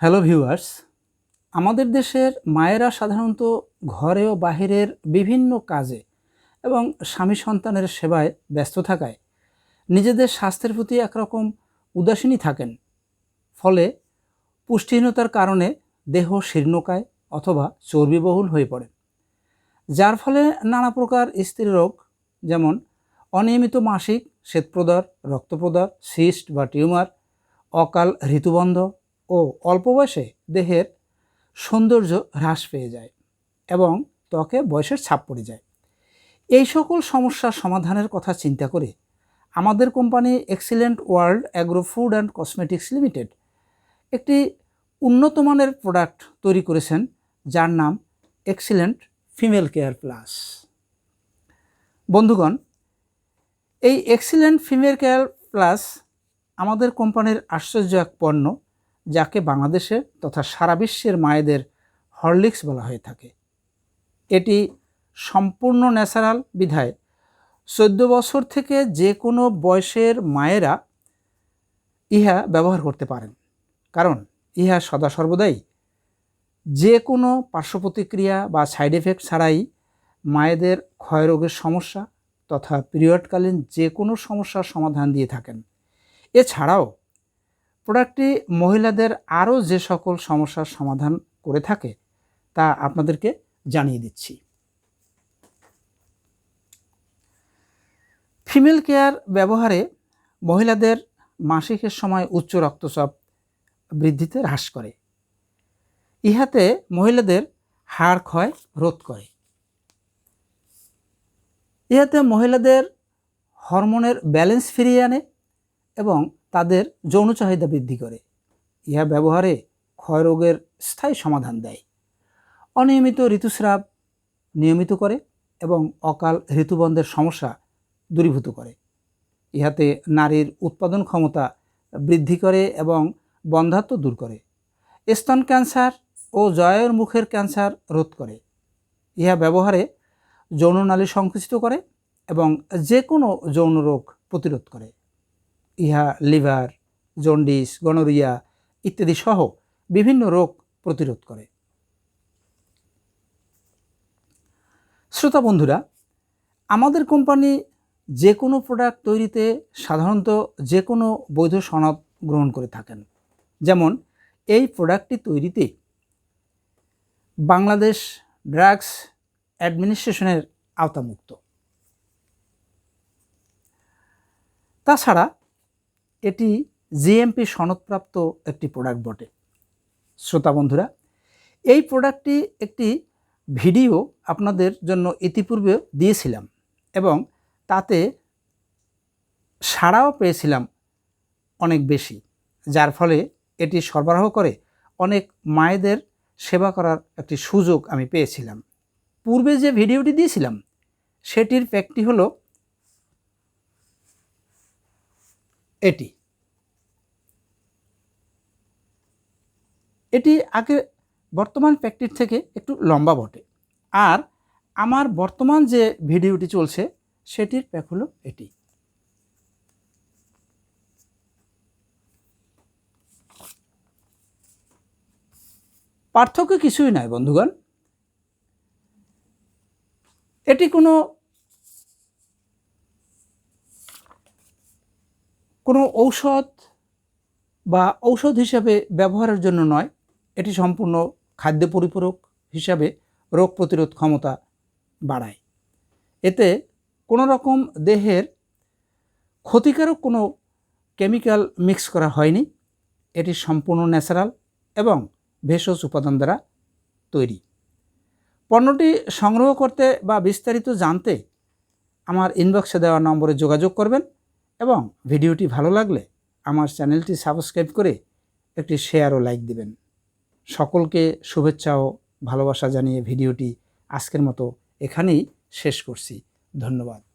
Hello viewers, আমাদের দেশের মায়েরা সাধারণত ঘরে ও বাহিরের বিভিন্ন কাজে এবং স্বামী সন্তানের সেবায় ব্যস্ত থাকায় নিজেদের স্বাস্থ্যের প্রতি একরকম উদাসীনই থাকেন। ফলে পুষ্টিহীনতার কারণে দেহ শীর্ণকায় অথবা চর্বিবহুল হয়ে পড়ে। যার ফলে নানা প্রকার স্ত্রীরোগ যেমন অনিয়মিত মাসিক শ্বেতপ্রদার, রক্তপ্রদার, সিস্ট বা টিউমার, অকাল ঋতুবন্ধ ও অল্প বয়সে দেহের সৌন্দর্য হ্রাস পেয়ে যায় এবং ত্বকে বয়সের ছাপ পড়ে যায়। এই সকল সমস্যার সমাধানের কথা চিন্তা করে আমাদের company excellent world agro food and cosmetics limited একটি উন্নত মানের প্রোডাক্ট তৈরি করেছেন, যার নাম এক্সিলেন্ট ফিমেল কেয়ার প্লাস। বন্ধুগণ, এই এক্সিলেন্ট ফিমেল কেয়ার প্লাস আমাদের কোম্পানির আশ্চর্য এক পণ্য যাকে বাংলাদেশে তথা সারা বিশ্বের মায়েদের হরলিক্স বলা হয়ে থাকে। এটি সম্পূর্ণ ন্যাচারাল বিধায় চোদ্দ বছর থেকে যে কোনো বয়সের মায়েরা ইহা ব্যবহার করতে পারেন। কারণ ইহা সদা সর্বদাই যে কোনো পার্শ্ব প্রতিক্রিয়া বা সাইড এফেক্ট ছাড়াই মায়েদের ক্ষয়রোগের সমস্যা তথা পিরিয়ডকালীন যে কোনো সমস্যার সমাধান দিয়ে থাকেন। এছাড়াও প্রোডাক্টটি মহিলাদের আরও যে সকল সমস্যার সমাধান করে থাকে, তা আপনাদেরকে জানিয়ে দিচ্ছি। ফিমেল কেয়ার ব্যবহারে মহিলাদের মাসিকের সময় উচ্চ রক্তচাপ বৃদ্ধিতে হ্রাস করে। ইহাতে মহিলাদের হাড় ক্ষয় রোধ করে। ইহাতে মহিলাদের হরমোনের ব্যালেন্স ফিরিয়ে আনে এবং তাদের যৌন চাহিদা বৃদ্ধি করে। ইহা ব্যবহারে ক্ষয়রোগের স্থায়ী সমাধান দেয়। অনিয়মিত ঋতুস্রাব নিয়মিত করে এবং অকাল ঋতুবন্ধের সমস্যা দূরীভূত করে। ইহাতে নারীর উৎপাদন ক্ষমতা বৃদ্ধি করে এবং বন্ধাত্ব দূর করে। স্তন ক্যান্সার ও জয়ের মুখের ক্যান্সার রোধ করে। ইহা ব্যবহারে যৌননালী সংকুচিত করে এবং যে কোনো যৌন রোগ প্রতিরোধ করে। ইহা লিভার জন্ডিস গনোরিয়া ইত্যাদি সহ বিভিন্ন রোগ প্রতিরোধ করে। শ্রোতা বন্ধুরা, আমাদের কোম্পানি যে কোনো প্রোডাক্ট তৈরিতে সাধারণত যে কোনো বৈধ সনদ গ্রহণ করে থাকেন। যেমন, এই প্রোডাক্টটি তৈরিতে বাংলাদেশ ড্রাগস অ্যাডমিনিস্ট্রেশনের আওতামুক্ত। তাছাড়া এটি জিএমপি সনদপ্রাপ্ত একটি প্রোডাক্ট বটে। শ্রোতা বন্ধুরা, এই প্রোডাক্টটি একটি ভিডিও আপনাদের জন্য ইতিপূর্বে দিয়েছিলাম এবং তাতে সাড়াও পেয়েছিলাম অনেক বেশি, যার ফলে এটি সরবরাহ করে অনেক মায়েদের সেবা করার একটি সুযোগ আমি পেয়েছিলাম। পূর্বে যে ভিডিওটি দিয়েছিলাম, সেটির প্যাকটি হলো এটি। এটি আগে বর্তমান প্যাকটির থেকে একটু লম্বা বটে। আর আমার বর্তমান যে ভিডিওটি চলছে, সেটির প্যাক হলো এটি। পার্থক্য কিছুই নয় বন্ধুগণ। এটি কোনো কোনো ঔষধ বা ঔষধ হিসাবে ব্যবহারের জন্য নয়। এটি সম্পূর্ণ খাদ্য পরিপূরক হিসাবে রোগ প্রতিরোধ ক্ষমতা বাড়ায়। এতে কোনো রকম দেহের ক্ষতিকারক কোনো কেমিক্যাল মিক্স করা হয়নি। এটি সম্পূর্ণ ন্যাচারাল এবং ভেষজ উপাদান দ্বারা তৈরি। পণ্যটি সংগ্রহ করতে বা বিস্তারিত জানতে আমার ইনবক্সে দেওয়া নম্বরে যোগাযোগ করবেন। এবং ভিডিওটি ভালো লাগলে আমার চ্যানেলটি সাবস্ক্রাইব করে একটি শেয়ার ও লাইক দিবেন। সকলকে শুভেচ্ছা ও ভালোবাসা জানিয়ে ভিডিওটি আজকের মতো এখানেই শেষ করছি। ধন্যবাদ।